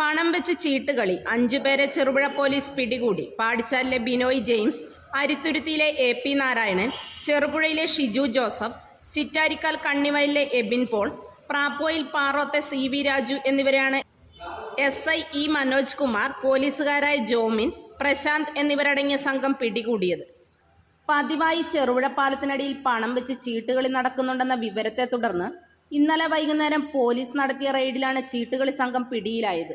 പണം വെച്ച് ചീട്ടുകളി അഞ്ചുപേരെ ചെറുപുഴ പോലീസ് പിടികൂടി. പാടിച്ചാലിലെ ബിനോയ് ജെയിംസ് അരിത്തുരുത്തിയിലെ എ പി നാരായണൻ ചെറുപുഴയിലെ ഷിജു ജോസഫ് ചിറ്റാരിക്കാൽ കണ്ണിവയലിലെ എബിൻ പോൾ പ്രാപ്പോയിൽ പാറോത്തെ സി വി രാജു എന്നിവരെയാണ് S I E Manoj Kumar പോലീസുകാരായ Jomin Prashanth എന്നിവരടങ്ങിയ സംഘം പിടികൂടിയത്. പതിവായി ചെറുപുഴ പാലത്തിനടിയിൽ പണം വെച്ച് ചീട്ടുകളി നടക്കുന്നുണ്ടെന്ന വിവരത്തെ തുടർന്ന് ഇന്നലെ വൈകുന്നേരം പോലീസ് നടത്തിയ റെയ്ഡിലാണ് ചീട്ടുകളി സംഘം പിടിയിലായത്.